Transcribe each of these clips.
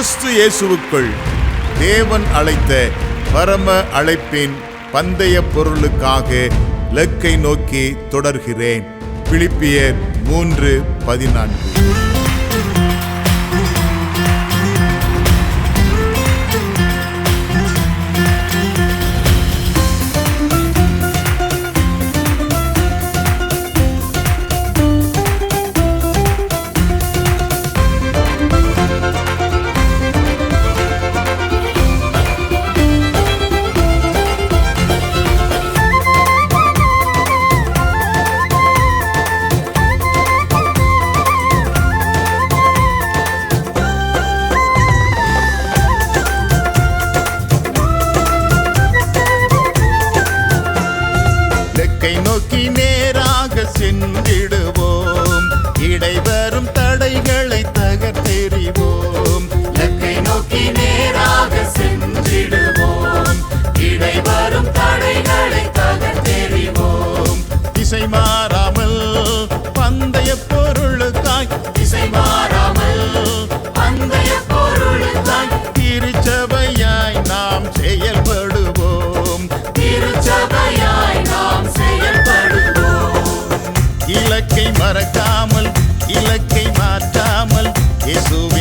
கிறிஸ்து இயேசுவுக்குள் தேவன் அழைத்த பரம அழைப்பின் பந்தய பொருளுக்காக இலக்கை நோக்கி தொடர்கிறேன். பிலிப்பியர் மூன்று பதினான்கு. நேராக இடைவரும் தடைகளை தகர்த்தெறிவோம். மறக்காமல் இலக்கை மாற்றாமல் இயேசுவின்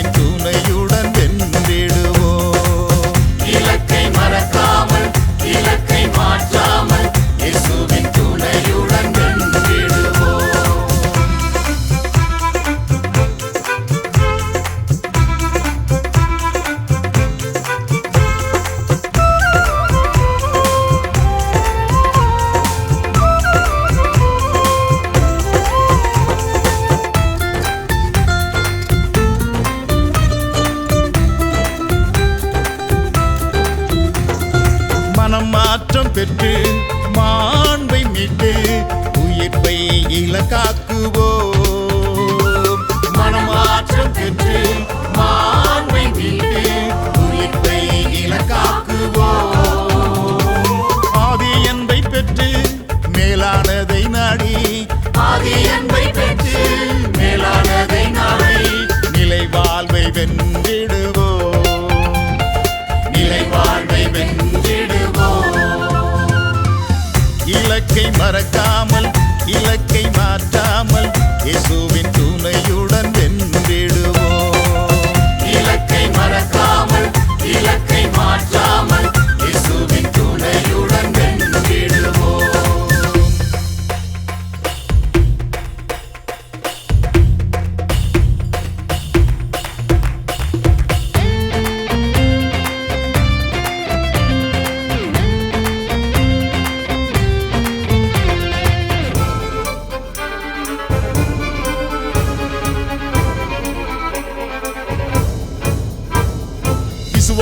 மாற்றம் பெற்று மாண்பை மீட்டு உயிர்ப்பை இலக்காக்குவோம். மனமாற்றம் பெற்று மாண்பை மீட்டு மாற்றாமல் இயேசுவின்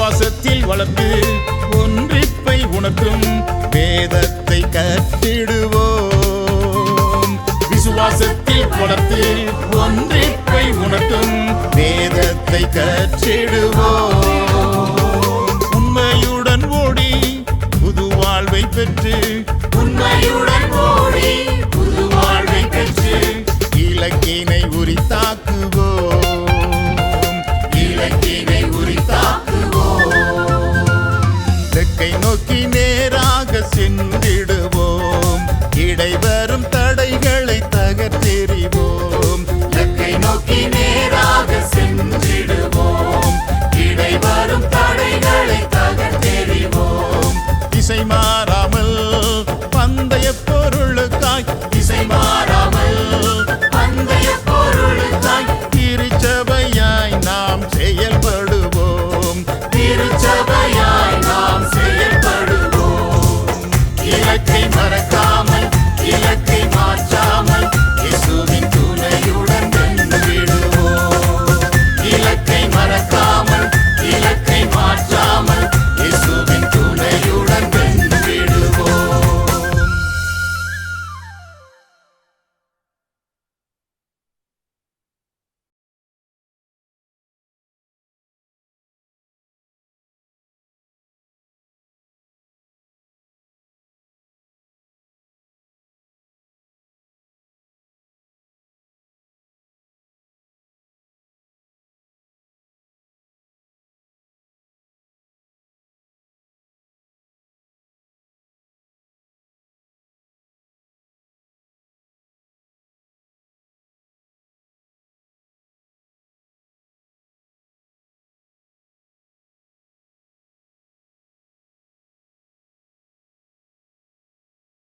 விசுவாசத்தில் வளர்த்து ஒன்றிப்பை உணர்த்தும் வேதத்தை கற்றிடுவோம். விசுவாசத்தில் வளர்த்து ஒன்றிப்பை உணர்த்தும் வேதத்தை கற்றிடுவோம். உண்மையுடன் ஓடி புது வாழ்வை பெற்று பொருளுக்காய் இசை மாறாமல் பந்தய பொருளுக்காய் திருச்சபையாய் நாம் செயல்படுவோம். திருச்சபை